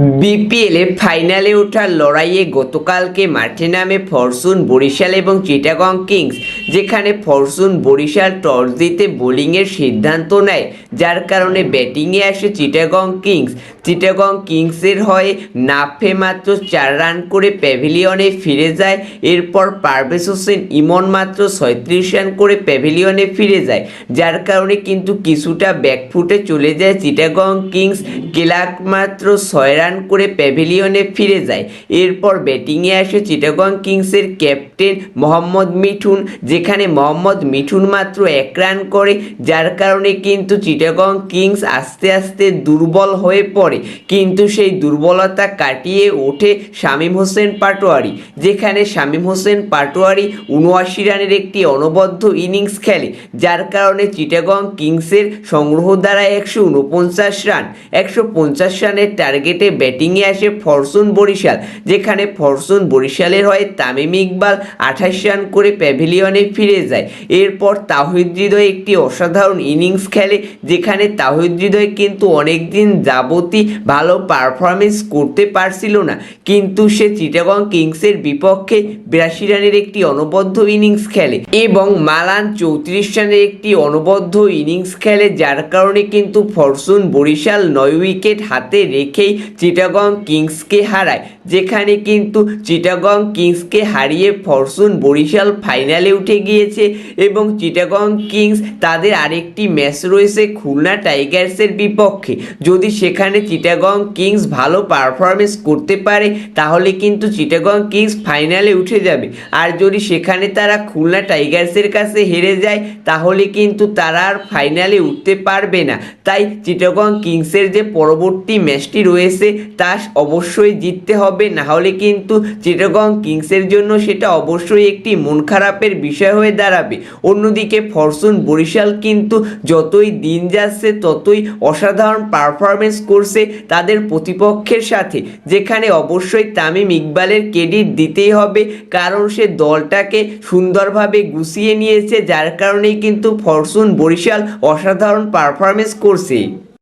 বিপিএলে ফাইনালে ওঠার লড়াইয়ে গতকালকে মাঠে নামে ফরচুন, বরিশাল এবং চিটাগং কিংস, যেখানে ফরচুন, বরিশাল টস দিতে বোলিংয়ের সিদ্ধান্ত নেয়। যার কারণে ব্যাটিংয়ে আসে চিটাগং কিংস। চিটাগং কিংসের হয়ে নাফে মাত্র চার রান করে প্যাভিলিয়নে ফিরে যায়। এরপর পারভেজ হোসেন ইমন মাত্র ছয়ত্রিশ রান করে প্যাভিলিয়নে ফিরে যায়। যার কারণে কিন্তু কিছুটা ব্যাকফুটে চলে যায় চিটাগং কিংস। কেলাক মাত্র ছয় রান করে প্যাভিলিয়নে ফিরে যায়। এরপর ব্যাটিংয়ে আসে চিটাগং কিংসের ক্যাপ্টেন মোহাম্মদ মিঠুন, যেখানে মোহাম্মদ মিঠুন মাত্র এক রান করে, যার কারণে কিন্তু চিটাগং কিংস আস্তে আস্তে দুর্বল হয়ে পড়ে। কিন্তু সেই দুর্বলতা কাটিয়ে ওঠে শামীম হোসেন পাটোয়ারি, যেখানে শামীম হোসেন পাটোয়ারি উনআশি রানের একটি অনবদ্য ইনিংস খেলে, যার কারণে চিটাগং কিংসের সংগ্রহ দ্বারা একশো উনপঞ্চাশ রান, একশো পঞ্চাশ রানের টার্গেটে ব্যাটিংয়ে আসে ফরসুন বরিশাল, যেখানে ফরসুন বরিশালের হয়ে তামিম ইকবাল আঠাশ রান করে প্যাভিলিয়নে ফিরে যায়। এরপর তাহিদ হৃদয় একটি অসাধারণ ইনিংস খেলে, যেখানে তাহিদ হৃদয় কিন্তু অনেক দিন যাবতই ভালো পারফরমেন্স করতে পারছিল না। কিন্তু সে চিটাগং কিংসের বিপক্ষে বিরাশি রানের একটি অনবদ্য ইনিংস খেলে এবং মালান চৌত্রিশ রানের একটি অনবদ্য ইনিংস খেলে, যার কারণে কিন্তু ফরসুন বরিশাল নয় উইকেট হাতে রেখেই চিটাগং কিংসকে হারায়। যেখানে কিন্তু চিটাগং কিংসকে হারিয়ে ফরচুন বরিশাল ফাইনালে উঠে গিয়েছে এবং চিটাগং কিংস তাদের আরেকটি ম্যাচ রয়েছে খুলনা টাইগার্সের বিপক্ষে। যদি সেখানে চিটাগং কিংস ভালো পারফরমেন্স করতে পারে, তাহলে কিন্তু চিটাগং কিংস ফাইনালে উঠে যাবে। আর যদি সেখানে তারা খুলনা টাইগার্সের কাছে হেরে যায়, তাহলে কিন্তু তারা আর ফাইনালে উঠতে পারবে না। তাই চিটাগং কিংসের যে পরবর্তী ম্যাচটি রয়েছে, তা অবশ্যই জিততে হবে। না হলে কিন্তু চিটাগং কিংসের জন্য সেটা অবশ্যই একটি মন খারাপের বিষয় হয়ে দাঁড়াবে। অন্যদিকে ফরচুন বরিশাল কিন্তু যতই দিন যাচ্ছে, ততই অসাধারণ পারফরমেন্স করছে তাদের প্রতিপক্ষের সাথে। যেখানে অবশ্যই তামিম ইকবালের ক্রেডিট দিতেই হবে, কারণ সে দলটাকে সুন্দরভাবে গুছিয়ে নিয়েছে, যার কারণেই কিন্তু ফরচুন বরিশাল অসাধারণ পারফরমেন্স করছে।